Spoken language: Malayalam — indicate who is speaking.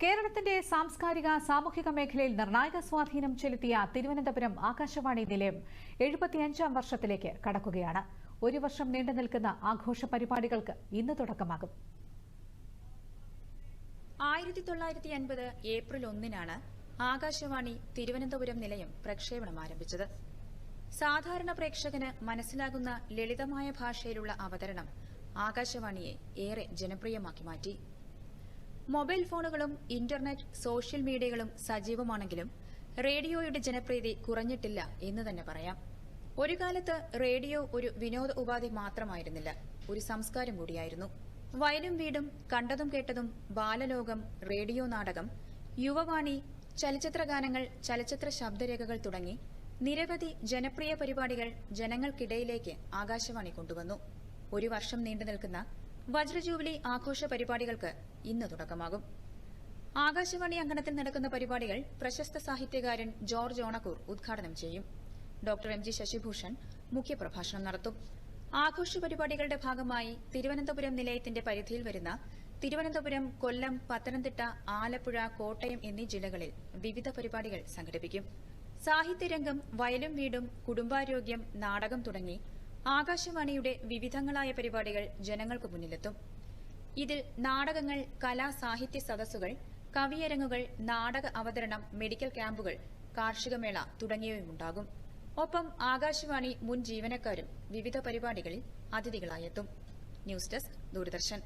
Speaker 1: കേരളത്തിന്റെ സാംസ്കാരിക സാമൂഹിക മേഖലയിൽ നിർണായക സ്വാധീനം ചെലുത്തിയ തിരുവനന്തപുരം ആകാശവാണി നിലയം എഴുപത്തിയഞ്ചാം വർഷത്തിലേക്ക് കടക്കുകയാണ്. ഒരു വർഷം നീണ്ടു നിൽക്കുന്ന ആഘോഷ പരിപാടികൾക്ക് ഇന്ന് തുടക്കമാകും.
Speaker 2: ആയിരത്തി തൊള്ളായിരത്തി അൻപത് ഏപ്രിൽ ഒന്നിനാണ് ആകാശവാണി തിരുവനന്തപുരം നിലയം പ്രക്ഷേപണം ആരംഭിച്ചത്. സാധാരണ പ്രേക്ഷകന് മനസ്സിലാകുന്ന ലളിതമായ ഭാഷയിലുള്ള അവതരണം ആകാശവാണിയെ ഏറെ ജനപ്രിയമാക്കി മാറ്റി. മൊബൈൽ ഫോണുകളും ഇന്റർനെറ്റ് സോഷ്യൽ മീഡിയകളും സജീവമാണെങ്കിലും റേഡിയോയുടെ ജനപ്രീതി കുറഞ്ഞിട്ടില്ല എന്ന് തന്നെ പറയാം. ഒരു കാലത്ത് റേഡിയോ ഒരു വിനോദ ഉപാധി മാത്രമായിരുന്നില്ല. ഒരു സംസ്കാരം കൂടിയായിരുന്നു. വയലും വീടും കണ്ടതും കേട്ടതും ബാലലോകം റേഡിയോ നാടകം യുവവാണി ചലച്ചിത്ര ഗാനങ്ങൾ ചലച്ചിത്ര ശബ്ദരേഖകൾ തുടങ്ങി നിരവധി ജനപ്രിയ പരിപാടികൾ ജനങ്ങൾക്കിടയിലേക്ക് ആകാശവാണി കൊണ്ടുവന്നു. ഒരു വർഷം നീണ്ടു നിൽക്കുന്ന വജ്രജൂബിലി ആഘോഷ പരിപാടികൾക്ക് ഇന്ന് തുടക്കമാകും. ആകാശവാണി അങ്കണത്തിൽ നടക്കുന്ന പരിപാടികൾ പ്രശസ്ത സാഹിത്യകാരൻ ജോർജ് ഓണക്കൂർ ഉദ്ഘാടനം ചെയ്യും. ഡോക്ടർ എം ജി ശശിഭൂഷൺ മുഖ്യപ്രഭാഷണം നടത്തും. ആഘോഷ പരിപാടികളുടെ ഭാഗമായി തിരുവനന്തപുരം നിലയത്തിന്റെ പരിധിയിൽ വരുന്ന തിരുവനന്തപുരം കൊല്ലം പത്തനംതിട്ട ആലപ്പുഴ കോട്ടയം എന്നീ ജില്ലകളിൽ വിവിധ പരിപാടികൾ സംഘടിപ്പിക്കും. സാഹിത്യരംഗം വയലും വീടും കുടുംബാരോഗ്യം നാടകം തുടങ്ങി ആകാശവാണിയുടെ വിവിധങ്ങളായ പരിപാടികൾ ജനങ്ങൾക്ക് മുന്നിലെത്തും. ഇതിൽ നാടകങ്ങൾ കലാ സാഹിത്യ സദസ്സുകൾ കവിയരങ്ങുകൾ നാടക അവതരണം മെഡിക്കൽ ക്യാമ്പുകൾ കാർഷികമേള തുടങ്ങിയവയുമുണ്ടാകും. ഒപ്പം ആകാശവാണി മുൻ ജീവനക്കാരും വിവിധ പരിപാടികളിൽ അതിഥികളായെത്തും. News desk Doordarshan.